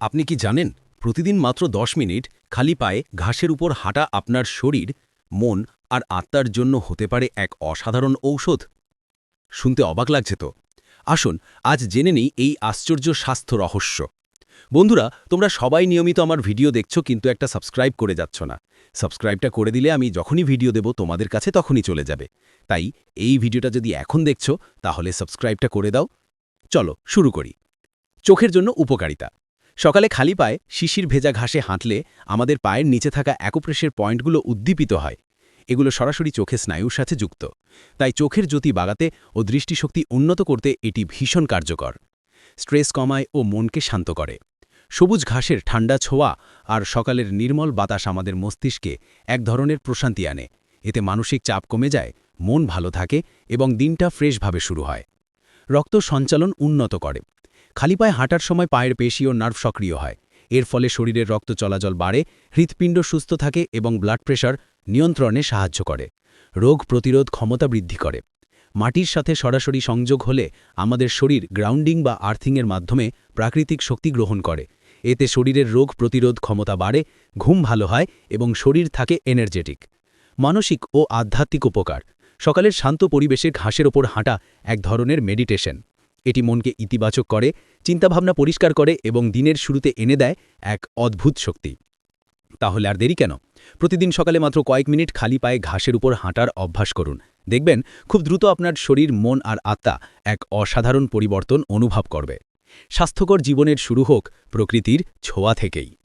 আপনি কি জানেন, প্রতিদিন মাত্র দশ মিনিট খালি পায়ে ঘাসের উপর হাঁটা আপনার শরীর, মন আর আত্মার জন্য হতে পারে এক অসাধারণ ঔষধ? শুনতে অবাক লাগছে তো। আসুন, আজ জেনে নিই এই আশ্চর্য স্বাস্থ্য রহস্য। বন্ধুরা, তোমরা সবাই নিয়মিত আমার ভিডিও দেখছ কিন্তু একটা সাবস্ক্রাইব করে যাচ্ছ না। সাবস্ক্রাইবটা করে দিলে আমি যখনই ভিডিও দেব তোমাদের কাছে তখনই চলে যাবে। তাই এই ভিডিওটা যদি এখন দেখছ, তাহলে সাবস্ক্রাইবটা করে দাও। চলো, শুরু করি। চোখের জন্য উপকারিতা। সকালে খালি পায়ে শিশির ভেজা ঘাসে হাঁটলে আমাদের পায়ের নিচে থাকা অ্যাকোপ্রেসের পয়েন্টগুলো উদ্দীপিত হয়। এগুলো সরাসরি চোখে স্নায়ুর সাথে যুক্ত। তাই চোখের জ্যোতি বাগাতে ও দৃষ্টিশক্তি উন্নত করতে এটি ভীষণ কার্যকর। স্ট্রেস কমায় ও মনকে শান্ত করে। সবুজ ঘাসের ঠান্ডা ছোঁয়া আর সকালের নির্মল বাতাস আমাদের মস্তিষ্কে এক ধরনের প্রশান্তি আনে। এতে মানসিক চাপ কমে যায়, মন ভালো থাকে এবং দিনটা ফ্রেশভাবে শুরু হয়। রক্ত সঞ্চালন উন্নত করে। খালি পায়ে হাঁটার সময় পায়ের পেশি ও নার্ভ সক্রিয় হয়। এর ফলে শরীরের রক্ত চলাচল বাড়ে, হৃৎপিণ্ড সুস্থ থাকে এবং ব্লাড প্রেশার নিয়ন্ত্রণে সাহায্য করে। রোগ প্রতিরোধ ক্ষমতা বৃদ্ধি করে। মাটির সাথে সরাসরি সংযোগ হলে আমাদের শরীর গ্রাউন্ডিং বা আর্থিংয়ের মাধ্যমে প্রাকৃতিক শক্তি গ্রহণ করে। এতে শরীরের রোগ প্রতিরোধ ক্ষমতা বাড়ে, ঘুম ভালো হয় এবং শরীর থাকে এনার্জেটিক মানসিক ও আধ্যাত্মিক উপকার। সকালের শান্ত পরিবেশে ঘাসের ওপর হাঁটা এক ধরনের মেডিটেশন এটি মনকে ইতিবাচক করে, চিন্তাভাবনা পরিষ্কার করে এবং দিনের শুরুতে এনে দেয় এক অদ্ভুত শক্তি। তাহলে আর দেরি কেন? প্রতিদিন সকালে মাত্র কয়েক মিনিট খালি পায়ে ঘাসের উপর হাঁটার অভ্যাস করুন। দেখবেন, খুব দ্রুত আপনার শরীর, মন আর আত্মা এক অসাধারণ পরিবর্তন অনুভব করবে। স্বাস্থ্যকর জীবনের শুরু হোক প্রকৃতির ছোঁয়া থেকেই।